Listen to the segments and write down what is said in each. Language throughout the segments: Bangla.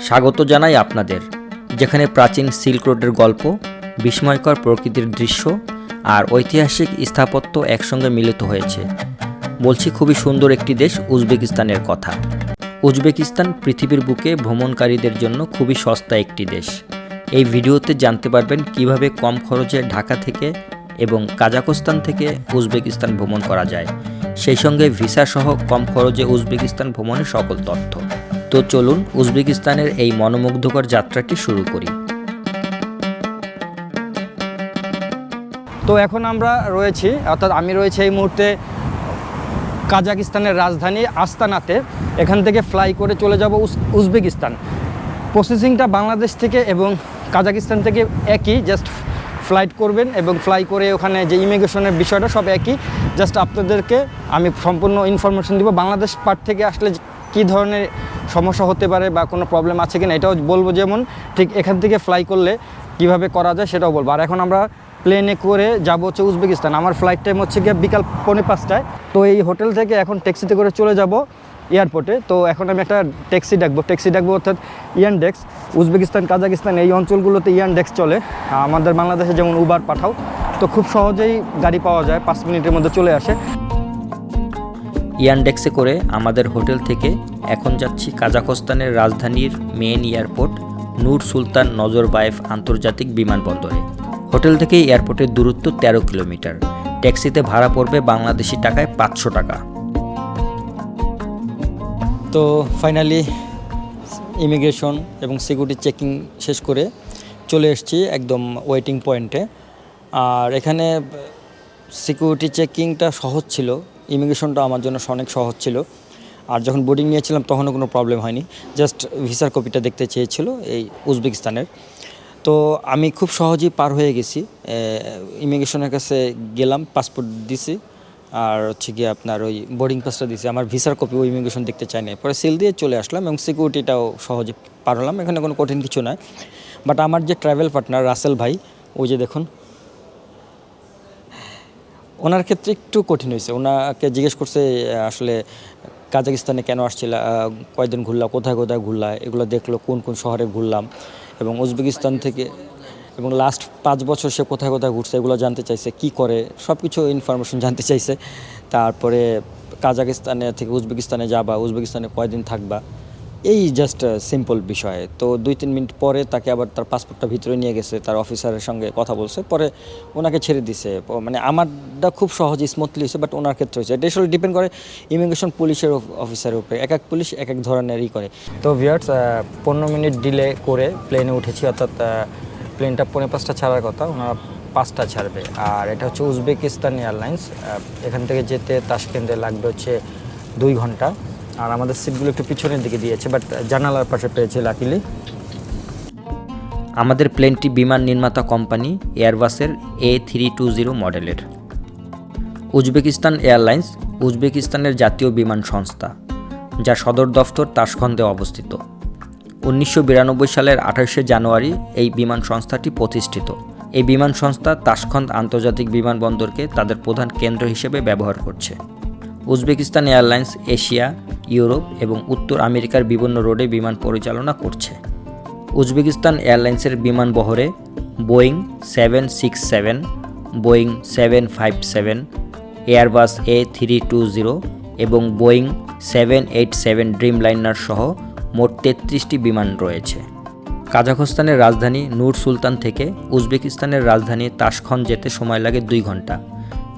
স্বাগত জানাই আপনাদের, যেখানে প্রাচীন সিল্ক রোডের গল্প, বিস্ময়কর প্রকৃতির দৃশ্য আর ঐতিহাসিক স্থাপত্য একসঙ্গে মিলিত হয়েছে। বলছি খুবই সুন্দর একটি দেশ উজবেকিস্তানের কথা। উজবেকিস্তান পৃথিবীর বুকে ভ্রমণকারীদের জন্য খুবই সস্তা একটি দেশ। এই ভিডিওতে জানতে পারবেন কীভাবে কম খরচে ঢাকা থেকে এবং কাজাকস্তান থেকে উজবেকিস্তান ভ্রমণ করা যায়। সেই সঙ্গে ভিসা সহ কম খরচে উজবেকিস্তান ভ্রমণের সকল তথ্য। তো চলুন উজবেকিস্তানের এই মনোমুগ্ধকর যাত্রাটি শুরু করি। তো এখন আমরা রয়েছি, অর্থাৎ আমি রয়েছি এই মুহূর্তে কাজাকিস্তানের রাজধানী আস্তানাতে। এখান থেকে ফ্লাই করে চলে যাব উজবেকিস্তান। প্রসেসিংটা বাংলাদেশ থেকে এবং কাজাকিস্তান থেকে একই জাস্ট ফ্লাইট করবেন এবং ফ্লাই করে ওখানে যে ইমিগ্রেশনের বিষয়টা সব একই। জাস্ট আপনাদেরকে আমি সম্পূর্ণ ইনফরমেশন দিব। বাংলাদেশ পার্ট থেকে আসলে কী ধরনের সমস্যা হতে পারে বা কোনো প্রবলেম আছে কিনা, এটাও বলব যেমন ঠিক এখান থেকে ফ্লাই করলে কীভাবে করা যায় সেটাও বলব। আর এখন আমরা প্লেনে করে যাব হচ্ছে উজবেকিস্তান। আমার ফ্লাইট টাইম হচ্ছে গিয়ে বিকাল পৌনে পাঁচটায়। তো এই হোটেল থেকে এখন ট্যাক্সিতে করে চলে যাব এয়ারপোর্টে তো এখন আমি একটা ট্যাক্সি ডাকবো। ট্যাক্সি ডাকবো অর্থাৎ ইয়ানডেক্স উজবেকিস্তান, কাজাকিস্তান এই অঞ্চলগুলোতে ইয়ানডেক্স চলে। আমাদের বাংলাদেশে যেমন উবার পাঠাও। তো খুব সহজেই গাড়ি পাওয়া যায়, পাঁচ মিনিটের মধ্যে চলে আসে। ইয়ানডেক্সে করে আমাদের হোটেল থেকে এখন যাচ্ছি কাজাখস্তানের রাজধানীর মেন এয়ারপোর্ট নূর সুলতান নজরবায়েফ আন্তর্জাতিক বিমানবন্দরে। হোটেল থেকে এয়ারপোর্টের দূরত্ব তেরো কিলোমিটার। ট্যাক্সিতে ভাড়া পড়বে বাংলাদেশি টাকায় পাঁচশো টাকা। তো ফাইনালি ইমিগ্রেশন এবং সিকিউরিটি চেকিং শেষ করে চলে এসেছি একদম ওয়েটিং পয়েন্টে। আর এখানে সিকিউরিটি চেকিংটা সহজ ছিল। ইমিগ্রেশনটা আমার জন্য অনেক সহজ ছিল। আর যখন বোর্ডিং নিয়েছিলাম তখনও কোনো প্রবলেম হয়নি। জাস্ট ভিসার কপিটা দেখতে চেয়েছিল এই উজবেকিস্তানের। তো আমি খুব সহজেই পার হয়ে গেছি। ইমিগ্রেশনের কাছে গেলাম পাসপোর্ট দিছি। আর হচ্ছে গিয়ে আপনার ওই বোর্ডিং পাসটা দিয়েছি আমার ভিসার কপি ওই ইমিগ্রেশন দেখতে চাই না পরে সিল দিয়ে চলে আসলাম এবং সিকিউরিটিটাও সহজে পার হলাম এখানে কোনো কঠিন কিছু নয় বাট আমার যে ট্রাভেল পার্টনার রাসেল ভাই, ওই যে দেখুন ওনার ক্ষেত্রে একটু কঠিন হয়েছে। ওনাকে জিজ্ঞেস করছে আসলে কাজাকিস্তানে কেন আসছিল কয়দিন ঘুরলাম কোথায় কোথায় ঘুরলাম এগুলো দেখল, কোন কোন শহরে ঘুরলাম। এবং উজবেকিস্তান থেকে, এবং লাস্ট পাঁচ বছর সে কোথায় কোথায় ঘুরছে, এগুলো জানতে চাইছে, কি করে সব কিছু ইনফরমেশন জানতে চাইছে। তারপরে কাজাকিস্তানে থেকে উজবেকিস্তানে যাবা, উজবেকিস্তানে কয়দিন থাকবা এই জাস্ট সিম্পল বিষয়। তো দুই তিন মিনিট পরে তাকে আবার তার পাসপোর্টটা ভিতরে নিয়ে গেছে, তার অফিসারের সঙ্গে কথা বলছে, পরে ওনাকে ছেড়ে দিছে। মানে আমারটা খুব সহজ স্মুথলি হয়েছে বাট ওনার ক্ষেত্রে হয়েছে। এটা আসলে ডিপেন্ড করে ইমিগ্রেশন পুলিশের অফিসারের উপরে। এক এক পুলিশ এক এক ধরনের ই করে। তো ভিয়ার্স পনেরো মিনিট ডিলে করে প্লেনে উঠেছি, অর্থাৎ প্লেনটা পৌনে পাঁচটা ছাড়ার কথা, ওনারা পাঁচটা ছাড়বে। আর এটা হচ্ছে উজবেকিস্তান এয়ারলাইন্স এখান থেকে যেতে তাসকেন্দে লাগবে হচ্ছে দুই ঘণ্টা। আর আমাদের সিটগুলো একটু পিছনের দিকে দিয়েছে বাট জানালার পাশে পেয়েছে লাকিলি আমাদের প্লেনটি বিমান নির্মাতা কোম্পানি এয়ারবাসের এ থ্রি টু জিরো মডেলের। উজবেকিস্তান এয়ারলাইন্স, উজবেকিস্তানের জাতীয় বিমান সংস্থা, যা সদর দফতর তাসখন্দে অবস্থিত। উনিশশো বিরানব্বই সালের আঠাশে জানুয়ারি এই বিমান সংস্থাটি প্রতিষ্ঠিত। এই বিমান সংস্থা তাসখন্দ আন্তর্জাতিক বিমানবন্দরকে তাদের প্রধান কেন্দ্র হিসেবে ব্যবহার করছে। উজবেকিস্তান এয়ারলাইন্স এশিয়া ইউরোপ এবং উত্তর আমেরিকার বিভিন্ন রোডে বিমান পরিচালনা করছে। উজবেকিস্তান এয়ারলাইন্সের বিমান বহরে Boeing seven six seven, Boeing seven five seven, Airbus A three two zero এবং Boeing seven eight seven dreamliner সহ মোট তেত্রিশটি বিমান রয়েছে। কাজাখস্তানের রাজধানী নূর সুলতান থেকে উজবেকিস্তানের রাজধানী তাসখন যেতে সময় লাগে দুই ঘণ্টা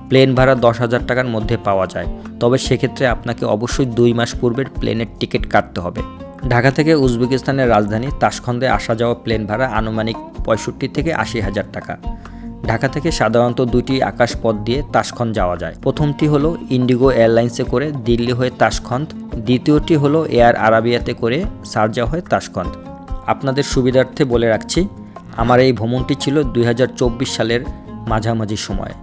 প্লেন ভাড়া দশ হাজার টাকার মধ্যে পাওয়া যায়। তবে সেক্ষেত্রে আপনাকে অবশ্যই দুই মাস পূর্বের প্লেনের টিকিট কাটতে হবে। ঢাকা থেকে উজবেকিস্তানের রাজধানী তাসখন্দে আসা যাওয়া প্লেন ভাড়া আনুমানিক পঁয়ষট্টি থেকে আশি হাজার টাকা। ঢাকা থেকে সাধারণত দুটি আকাশপথ দিয়ে তাসখন্দ যাওয়া যায়। প্রথমটি হলো ইন্ডিগো এয়ারলাইন্সে করে দিল্লি হয়ে তাসখন্দ, দ্বিতীয়টি হলো এয়ার আরাবিয়াতে করে শারজা হয়ে তাসখন্দ। আপনাদের সুবিধার্থে বলে রাখছি, আমার এই ভ্রমণটি ছিল দুই হাজার চব্বিশ সালের মাঝামাঝি সময়।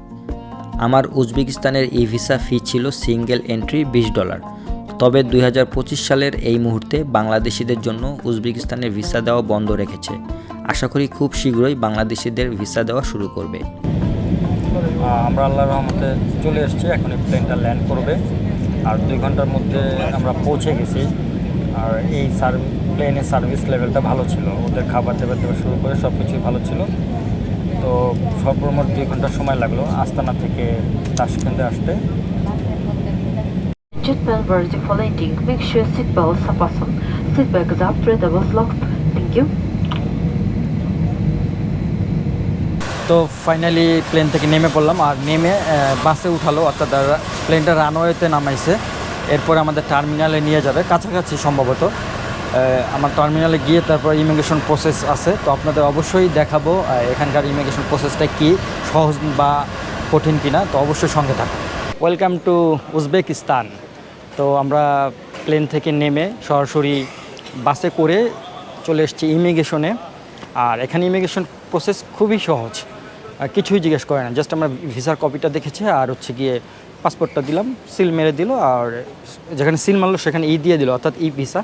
আমার উজবেকিস্তানের ই ভিসা ফি ছিল সিঙ্গেল এন্ট্রি বিশ ডলার। তবে দুই হাজার পঁচিশ সালের এই মুহূর্তে বাংলাদেশিদের জন্য উজবেকিস্তানের ভিসা দেওয়া বন্ধ রেখেছে। আশা করি খুব শীঘ্রই বাংলাদেশিদের ভিসা দেওয়া শুরু করবে। আমরা আল্লাহর রহমতে চলে এসেছি, এখন প্লেনটা ল্যান্ড করবে। আর দুই ঘণ্টার মধ্যে আমরা পৌঁছে গেছি। আর এই সার প্লেনের সার্ভিস লেভেলটা ভালো ছিল। ওদের খাবার দাবার দেওয়া শুরু করে সব কিছুই ভালো ছিল। তো সর্বমোট দুই ঘণ্টা সময় লাগল আস্তানা থেকে তাসকেন্দে আসতে Gentlemen, worthy for landing. Make sure seatbelts are fastened. Seat back is up, tray doubles locked. Thank you. তো ফাইনালি প্লেন থেকে নেমে পড়লাম আর নেমে বাসে উঠালো অর্থাৎ প্লেনটা রানওয়েতে নামাইছে এরপর আমাদের টার্মিনালে নিয়ে যাবে কাছাকাছি সম্ভবত আমার টার্মিনালে গিয়ে তারপর ইমিগ্রেশন প্রসেস আছে। তো আপনাদের অবশ্যই দেখাবো এখানকার ইমিগ্রেশন প্রসেসটা কি সহজ বা কঠিন কিনা। তো অবশ্যই সঙ্গে থাকুন। ওয়েলকাম টু উজবেকিস্তান তো আমরা প্লেন থেকে নেমে সরাসরি বাসে করে চলে এসেছি ইমিগ্রেশনে আর এখানে ইমিগ্রেশন প্রসেস খুবই সহজ। কিছুই জিজ্ঞেস করে না। জাস্ট আমরা ভিসার কপিটা দেখেছি আর হচ্ছে গিয়ে পাসপোর্টটা দিলাম সিল মেরে দিল আর যেখানে সিল মারলো সেখানে ই দিয়ে দিল, অর্থাৎ ই ভিসা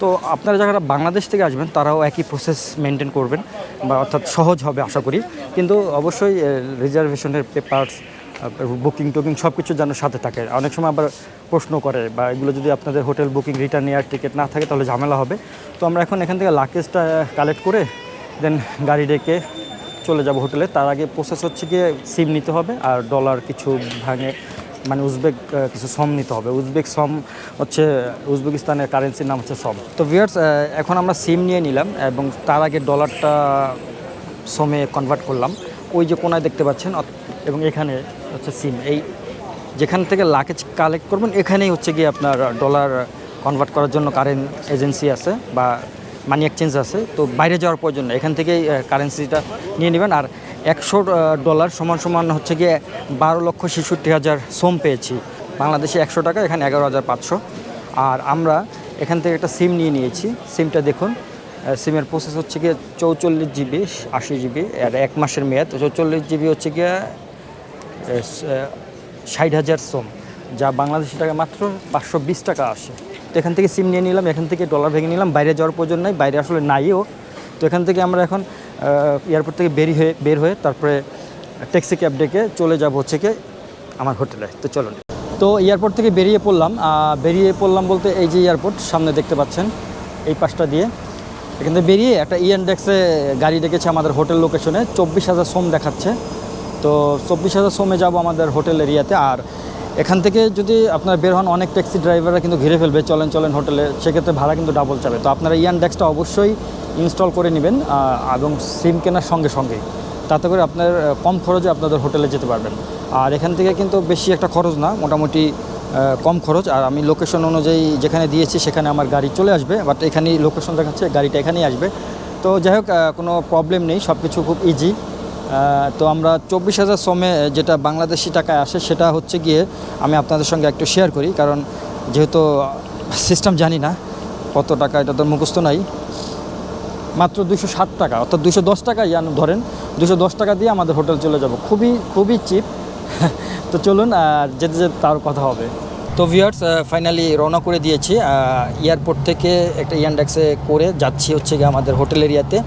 তো আপনারা যারা বাংলাদেশ থেকে আসবেন, তারাও একই প্রসেস মেনটেন করবেন বা অর্থাৎ সহজ হবে আশা করি। কিন্তু অবশ্যই রিজার্ভেশনের পেপারস বুকিং টুকিং সব কিছু যেন সাথে থাকে। অনেক সময় আবার প্রশ্ন করে বা এগুলো যদি আপনাদের hotel booking return air ticket না থাকে, তাহলে ঝামেলা হবে। তো আমরা এখন এখান থেকে লাকেজটা কালেক্ট করে দেন গাড়ি ডেকে চলে যাব হোটেলে তার আগে প্রসেস হচ্ছে গিয়ে সিম নিতে হবে আর ডলার কিছু ভাঙে। মানে উজবেক কিছু সম নিতে হবে। উজবেক সম হচ্ছে, উজবেকিস্তানের কারেন্সির নাম হচ্ছে সম তো ভিয়ার্স এখন আমরা সিম নিয়ে নিলাম এবং তার আগে ডলারটা সমে কনভার্ট করলাম। ওই যে কোনায় দেখতে পাচ্ছেন এবং এখানে হচ্ছে সিম এই যেখান থেকে লাগেজ কালেক্ট করবেন, এখানেই হচ্ছে গিয়ে আপনার ডলার কনভার্ট করার জন্য কারেন্ট এজেন্সি আছে বা মানি এক্সচেঞ্জ আছে। তো বাইরে যাওয়ার প্রয়োজন এখান থেকেই কারেন্সিটা নিয়ে নেবেন। আর একশো ডলার সমান সমান হচ্ছে গিয়ে বারো লক্ষ ছেষট্টি হাজার সোম পেয়েছি। বাংলাদেশে একশো টাকা, এখানে এগারো হাজার পাঁচশো। আর আমরা এখান থেকে একটা সিম নিয়ে নিয়েছি। সিমটা দেখুন সিমের প্রসেস হচ্ছে গিয়ে চৌচল্লিশ জিবি, আশি জিবি, আর এক মাসের মেয়াদ। চৌচল্লিশ জিবি হচ্ছে গিয়ে ষাট হাজার সোম, যা বাংলাদেশি টাকা মাত্র পাঁচশো বিশ টাকা আসে। তো এখান থেকে সিম নিয়ে নিলাম, এখান থেকে ডলার ভেঙে নিলাম। বাইরে যাওয়ার প্রয়োজন নাই, বাইরে আসলে নাইও। তো এখান থেকে আমরা এখন এয়ারপোর্ট থেকে বেরি হয়ে বের হয়ে তারপরে ট্যাক্সি ক্যাব ডেকে চলে যাব হচ্ছে কি আমার হোটেলে। তো চলুন। তো এয়ারপোর্ট থেকে বেরিয়ে পড়লাম। বেরিয়ে পড়লাম বলতে এই যে এয়ারপোর্ট সামনে দেখতে পাচ্ছেন, এই পাশটা দিয়ে। এখান থেকে বেরিয়ে একটা ইএনডেক্সে গাড়ি ডেকেছে আমাদের হোটেল লোকেশনে চব্বিশ হাজার সোম দেখাচ্ছে। তো চব্বিশ হাজার সোমে যাব আমাদের হোটেল এরিয়াতে। আর এখান থেকে যদি আপনারা বের হন, অনেক ট্যাক্সি ড্রাইভাররা কিন্তু ঘিরে ফেলবে চলেন চলেন হোটেলে। সেক্ষেত্রে ভাড়া কিন্তু ডাবল যাবে তো আপনারা ইয়ানডেক্সটা অবশ্যই ইনস্টল করে নেবেন এবং সিম কেনার সঙ্গে সঙ্গেই। তাতে করে আপনার কম খরচে আপনাদের হোটেলে যেতে পারবেন। আর এখান থেকে কিন্তু বেশি একটা খরচ না, মোটামুটি কম খরচ। আর আমি লোকেশন অনুযায়ী যেখানে দিয়েছি, সেখানে আমার গাড়ি চলে আসবে। বাট এখানেই লোকেশন দেখাচ্ছে, গাড়িটা এখানেই আসবে। তো যাই হোক কোনো প্রবলেম নেই সব কিছু খুব ইজি তো আমরা চব্বিশ হাজার সমে যেটা বাংলাদেশি টাকায় আসে, সেটা হচ্ছে গিয়ে আমি আপনাদের সঙ্গে একটু শেয়ার করি, কারণ যেহেতু সিস্টেম জানি না কত টাকা, এটা তো মুখস্থ নাই। মাত্র দুশো ষাট টাকা, অর্থাৎ দুশো দশ টাকা ইয়ান ধরেন দুশো দশ টাকা দিয়ে আমাদের হোটেল চলে যাব। খুবই খুবই চিপ তো চলুন আর যেতে যেতে তার কথা হবে। তো ভিয়ার্স ফাইনালি রওনা করে দিয়েছি এয়ারপোর্ট থেকে একটা ইয়ানডেক্সে করে যাচ্ছি হচ্ছে গিয়ে আমাদের হোটেল এরিয়াতে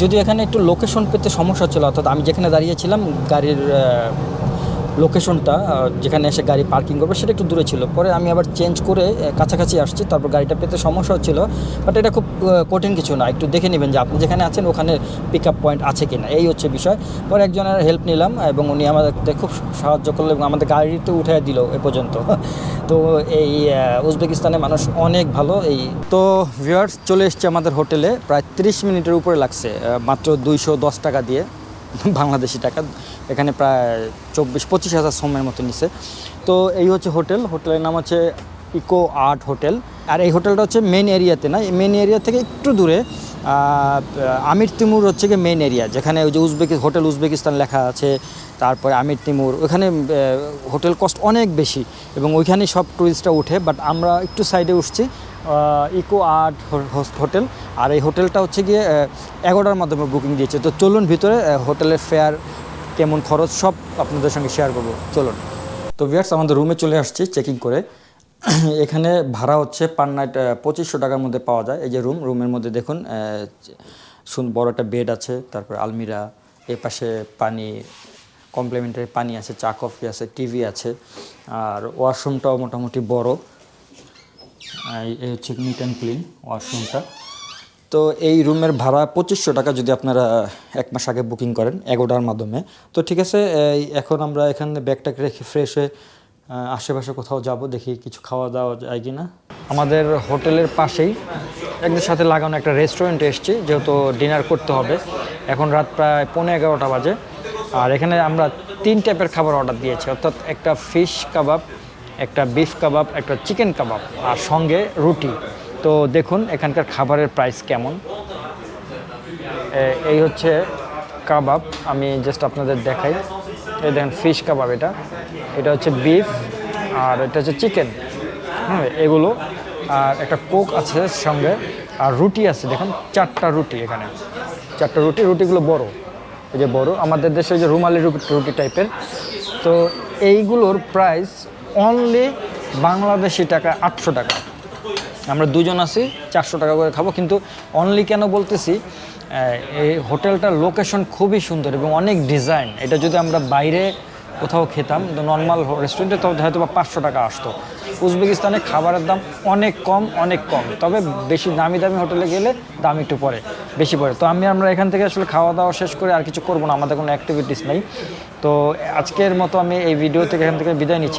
যদি এখানে একটু লোকেশন পেতে সমস্যা ছিল অর্থাৎ আমি যেখানে দাঁড়িয়েছিলাম গাড়ির লোকেশনটা যেখানে এসে গাড়ি পার্কিং করবে সেটা একটু দূরে ছিল। পরে আমি আবার চেঞ্জ করে কাছাকাছি আসছি তারপর গাড়িটা পেতে সমস্যা হচ্ছিল বাট এটা খুব কঠিন কিছু না। একটু দেখে নেবেন যে আপনি যেখানে আছেন ওখানে পিক আপ পয়েন্ট আছে কি না এই হচ্ছে বিষয়। পরে একজনের হেল্প নিলাম এবং উনি আমাদের খুব সাহায্য করল এবং আমাদের গাড়িতে উঠে দিল এ পর্যন্ত। তো এই আহ, উজবেকিস্তানের মানুষ অনেক ভালো। এই তো ভিউয়ার্স চলে এসছে আমাদের হোটেলে। প্রায় 30 মিনিটের উপরে লাগছে মাত্র দুইশো দশ টাকা দিয়ে। বাংলাদেশি টাকা, এখানে প্রায় চব্বিশ, পঁচিশ হাজার সময়ের মতো নিছে। তো এই হচ্ছে হোটেল, হোটেলের নাম হচ্ছে ইকো আর্ট হোটেল। আর এই হোটেলটা হচ্ছে মেন এরিয়াতে না মেন এরিয়া থেকে একটু দূরে আমির তিমুর হচ্ছে গিয়ে মেন এরিয়া যেখানে ওই যে উজবেকি, হোটেল উজবেকিস্তান লেখা আছে, তারপরে আমির তিমুর, ওখানে হোটেল কস্ট অনেক বেশি, এবং ওইখানেই সব টুরিস্টরা উঠে বাট আমরা একটু সাইডে উঠছি ইকো আর্ট হোটেল। আর এই হোটেলটা হচ্ছে গিয়ে এগারোটার মাধ্যমে বুকিং দিয়েছে। তো চলুন ভিতরে হোটেলের ফেয়ার কেমন খরচ, সব আপনাদের সঙ্গে শেয়ার করব। চলুন। তো ভিয়ার্স আমাদের রুমে চলে আসছি চেকিং করে। এখানে ভাড়া হচ্ছে পার নাইট পঁচিশশো টাকার মধ্যে পাওয়া যায়। এই যে রুম রুমের মধ্যে দেখুন বড় একটা বেড আছে, তারপর আলমিরা, এ পাশে পানি কমপ্লিমেন্টারি পানি আছে, চা কফি আছে টিভি আছে। আর ওয়াশরুমটাও মোটামুটি বড়। এই নিট অ্যান্ড ক্লিন ওয়াশরুমটা তো এই রুমের ভাড়া পঁচিশশো টাকা যদি আপনারা এক মাস আগে বুকিং করেন এগোডার মাধ্যমে। তো ঠিক আছে এখন আমরা এখানে ব্যাগটাকে রেখে ফ্রেশ হয়ে আশেপাশে কোথাও যাব, দেখি কিছু খাওয়া দাওয়া যায় কি না আমাদের হোটেলের পাশেই একদের সাথে লাগানো একটা রেস্টুরেন্টে এসেছি, যেহেতু ডিনার করতে হবে। এখন রাত প্রায় পৌনে এগারোটা বাজে। আর এখানে আমরা তিন টাইপের খাবার অর্ডার দিয়েছি, অর্থাৎ একটা ফিশ কাবাব একটা বিফ কাবাব একটা চিকেন কাবাব আর সঙ্গে রুটি। তো দেখুন এখানকার খাবারের প্রাইস কেমন। এই হচ্ছে কাবাব আমি জাস্ট আপনাদের দেখাই। এই দেখেন ফিশ কাবাব এটা। এটা হচ্ছে বিফ আর এটা হচ্ছে চিকেন হ্যাঁ এগুলো। আর একটা কোক আছে সঙ্গে আর রুটি আছে। দেখুন চারটা রুটি এখানে। চারটা রুটি, রুটিগুলো বড়। এই যে বড়, আমাদের দেশে যে রুমালি রুটি টাইপের তো এইগুলোর প্রাইস অনলি বাংলাদেশি টাকা আটশো টাকা। আমরা দুজন আছি, চারশো টাকা করে খাব, কিন্তু অনলি কেন বলতেছি এই হোটেলটার লোকেশন খুবই সুন্দর এবং অনেক ডিজাইন এটা যদি আমরা বাইরে কোথাও খেতাম নর্মাল রেস্টুরেন্টে তবে হয়তো বা পাঁচশো টাকা আসতো। উজবেকিস্তানে খাবারের দাম অনেক কম অনেক কম। তবে বেশি দামি দামি হোটেলে গেলে দাম একটু পড়ে, বেশি পড়ে। তো আমি, আমরা এখান থেকে আসলে খাওয়া দাওয়া শেষ করে আর কিছু করব না, আমাদের কোনো অ্যাক্টিভিটিস নেই। তো আজকের মতো আমি এই ভিডিও থেকে এখান থেকে বিদায় নিচ্ছি।